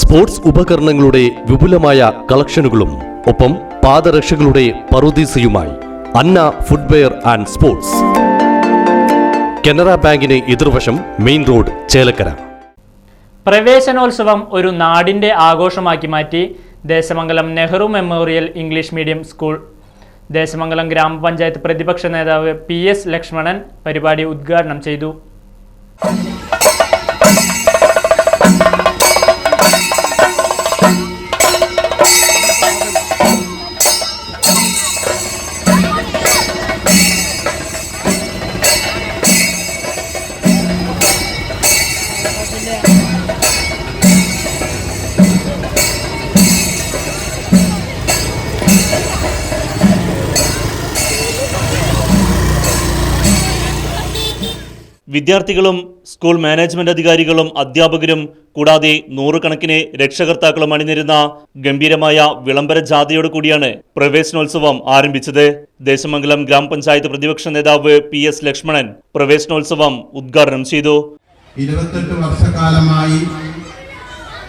Sports ഉപകരണങ്ങളുടെ വിപുലമായ കളക്ഷനുകളും ഒപ്പം പാദരക്ഷകളുടെ പറുദീസയുമായി Anna footwear and sports. Canara ബാങ്കിന് എതിർവശം മെയിൻ റോഡ് ചേലക്കര. പ്രവേശനോത്സവം ഒരു നാടിന്റെ ആഘോഷമാക്കി മാറ്റി. Desamangalam Nehru memorial English medium school. Desamangalam ഗ്രാമപഞ്ചായത്ത് പ്രതിപക്ഷ നേതാവ് പി എസ് ലക്ഷ്മണൻ പരിപാടി ഉദ്ഘാടനം ചെയ്തു. വിദ്യാർത്ഥികളും സ്കൂൾ മാനേജ്മെന്റ് അധികാരികളും അധ്യാപകരും കൂടാതെ നൂറുകണക്കിന് രക്ഷകർത്താക്കളും അണിനിരുന്ന ഗംഭീരമായ വിളംബര ജാഥയോട് കൂടിയാണ് പ്രവേശനോത്സവം ആരംഭിച്ചത്. ദേശമംഗലം ഗ്രാമപഞ്ചായത്ത് പ്രതിപക്ഷ നേതാവ് പി എസ് ലക്ഷ്മണൻ പ്രവേശനോത്സവം ഉദ്ഘാടനം ചെയ്തു. ഇരുപത്തെട്ട് വർഷക്കാലമായി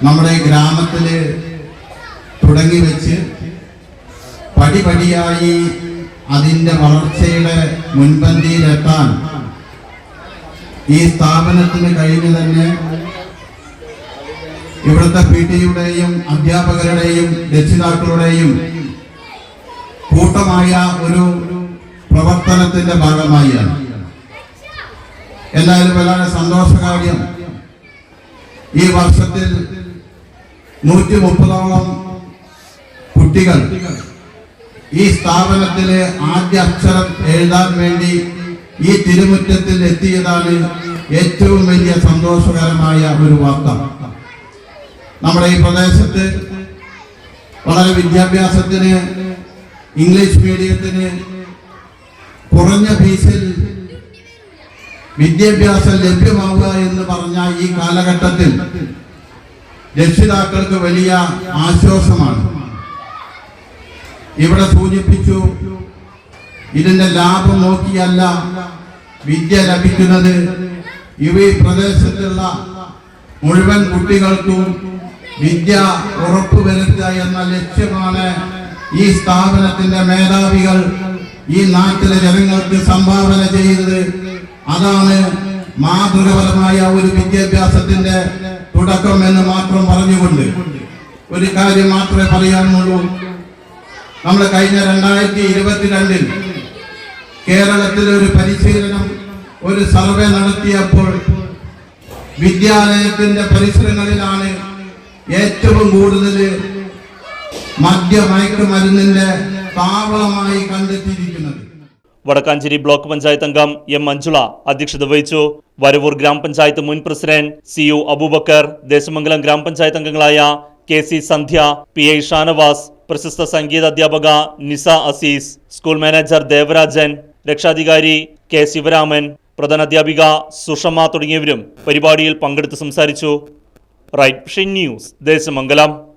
നമ്മുടെ ഗ്രാമത്തിൽ തുടങ്ങി വെച്ച് പടിപടിയായി അതിന്റെ വളർച്ചയുടെ മുൻപന്തിയിലെത്താൻ ഈ സ്ഥാപനത്തിന് കഴിഞ്ഞ് തന്നെ ഇവിടുത്തെ പി ടിയുടെയും അധ്യാപകരുടെയും രക്ഷിതാക്കളുടെയും കൂട്ടമായ ഒരു പ്രവർത്തനത്തിന്റെ ഭാഗമായാണ്. എന്തായാലും വളരെ സന്തോഷകാര്യം ഈ വർഷത്തിൽ നൂറ്റി മുപ്പതോളം കുട്ടികൾ ഈ സ്ഥാപനത്തിലെ ആദ്യ അക്ഷരം എഴുതാൻ വേണ്ടി ഈ തിരുമുറ്റത്തിൽ എത്തിയതാണ് ഏറ്റവും വലിയ സന്തോഷകരമായ ഒരു വാർത്ത. നമ്മുടെ ഈ പ്രദേശത്ത് വളരെ വിദ്യാഭ്യാസത്തിന് ഇംഗ്ലീഷ് മീഡിയത്തിന് കുറഞ്ഞ ഫീസിൽ വിദ്യാഭ്യാസം ലഭ്യമാവുക എന്ന് പറഞ്ഞ ഈ കാലഘട്ടത്തിൽ രക്ഷിതാക്കൾക്ക് വലിയ ആശ്വാസമാണ്. ഇവിടെ സൂചിപ്പിച്ചു ഇതിന്റെ ലാഭം നോക്കിയല്ല വിദ്യ ലഭിക്കുന്നത്. ഇവ ഈ പ്രദേശത്തുള്ള മുഴുവൻ കുട്ടികൾക്കും വിദ്യ ഉറപ്പുവരുത്തുക എന്ന ലക്ഷ്യമാണ് ഈ സ്ഥാപനത്തിന്റെ മേധാവികൾ ഈ നാട്ടിലെ ജനങ്ങൾക്ക് സംഭാവന ചെയ്തത്. അതാണ് മാതൃകപരമായ ഒരു വിദ്യാഭ്യാസത്തിന്റെ തുടക്കം എന്ന് മാത്രം പറഞ്ഞുകൊണ്ട് ഒരു കാര്യം മാത്രമേ പറയാനുള്ളൂ. നമ്മൾ കഴിഞ്ഞ രണ്ടായിരത്തി ഇരുപത്തിരണ്ടിൽ കേരളത്തിൽ ഒരു പരിശീലനം ഒരു സർവേ നടത്തിയപ്പോൾ വിദ്യാലയത്തിന്റെ പരിസരങ്ങളിലാണ് ഏറ്റവും കൂടുതൽ മദ്യമയക്കുമരുന്നിന്റെ താവളമായി കണ്ടെത്തിയിരിക്കുന്നത്. വടക്കാഞ്ചേരി ബ്ലോക്ക് പഞ്ചായത്ത് അംഗം എം മഞ്ജുള അധ്യക്ഷത വഹിച്ചു. വരവൂർ ഗ്രാമപഞ്ചായത്ത് മുൻ president C U Aboobacker Desamangalam ഗ്രാമപഞ്ചായത്ത് അംഗങ്ങളായ K C Sandhya P I Shanavas പ്രശസ്ത സംഗീത അധ്യാപക നിസ അസീസ് സ്കൂൾ മാനേജർ ദേവരാജൻ രക്ഷാധികാരി കെ ശിവരാമൻ പ്രധാനാധ്യാപിക സുഷമ തുടങ്ങിയവരും പരിപാടിയിൽ പങ്കെടുത്ത് സംസാരിച്ചു. Right news Desamangalam.